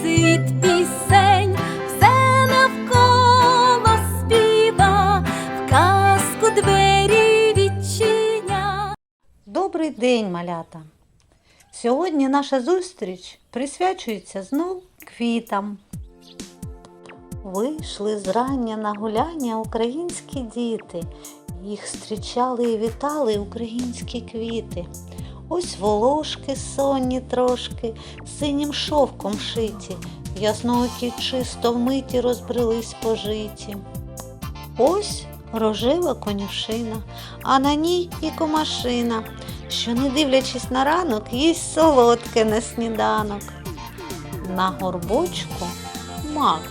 світ пісень, все навколо співа, в казку двері відчиня. Добрий день, малята! Сьогодні наша зустріч присвячується знов квітам. Вийшли зрання на гуляння українські діти. Їх зустрічали і вітали українські квіти. Ось волошки сонні трошки, синім шовком шиті, ясноокі чисто вмиті розбрелись по житі. Ось рожева конюшина, а на ній і комашина, що, не дивлячись на ранок, їсть солодке на сніданок. На горбочку мак,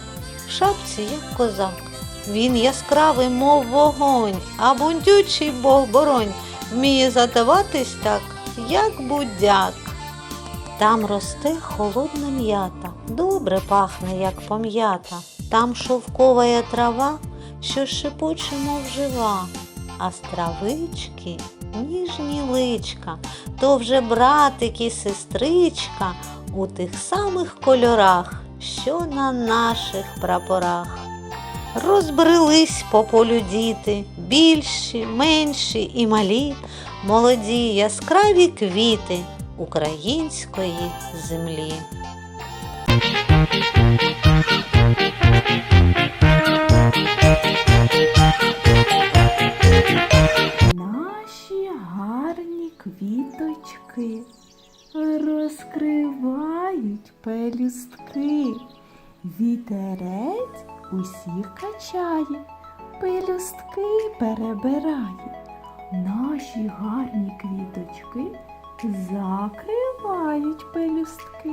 в шапці як козак. Він яскравий, мов вогонь, а бундючий бог боронь вміє задаватись так, як будяк. Там росте холодна м'ята, добре пахне, як пом'ята. Там шовкова трава, що шипоче, мов жива, а з травички ніжні личка, то вже братик і сестричка у тих самих кольорах, що на наших прапорах. Розбрелись по полю діти, більші, менші і малі, молоді яскраві квіти української землі. Наші гарні квіточки розкривають пелюстки. Вітерець усіх качає, пелюстки перебирає. Наші гарні квіточки закривають пелюстки.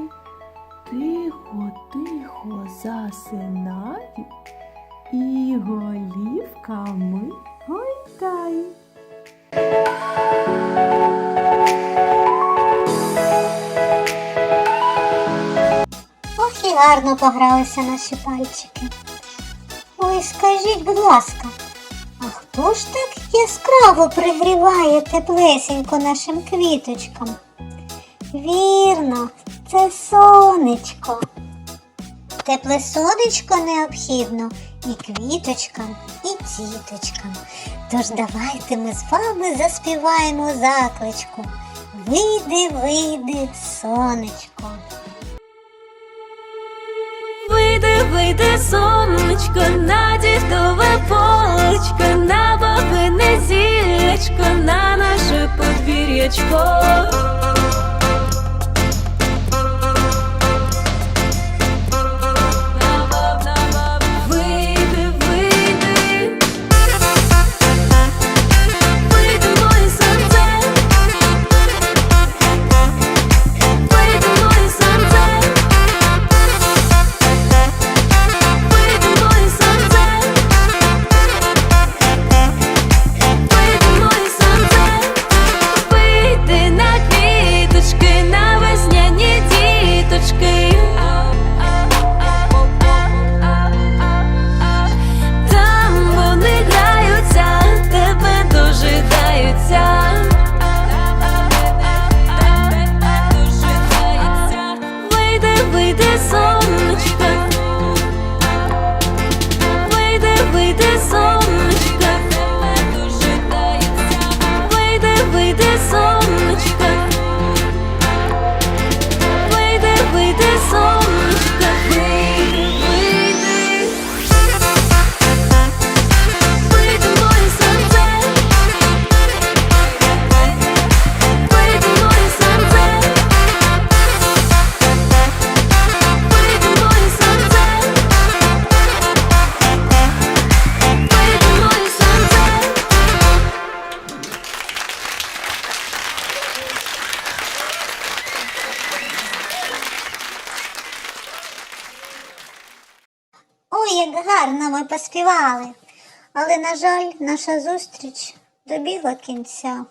Тихо, тихо засинають і голівками гойдають. Ох гарно погралися наші пальчики. Ой, скажіть, будь ласка, а хто ж так яскраво пригріває теплесенько нашим квіточкам? Вірно, це сонечко. Тепле сонечко необхідно і квіточкам, і діточкам. Тож давайте ми з вами заспіваємо закличку. Вийди, вийди, сонечко. Вийди, вийди, сонечко, подвір'ячко. Гарно ми поспівали. Але, на жаль, наша зустріч добігла кінця.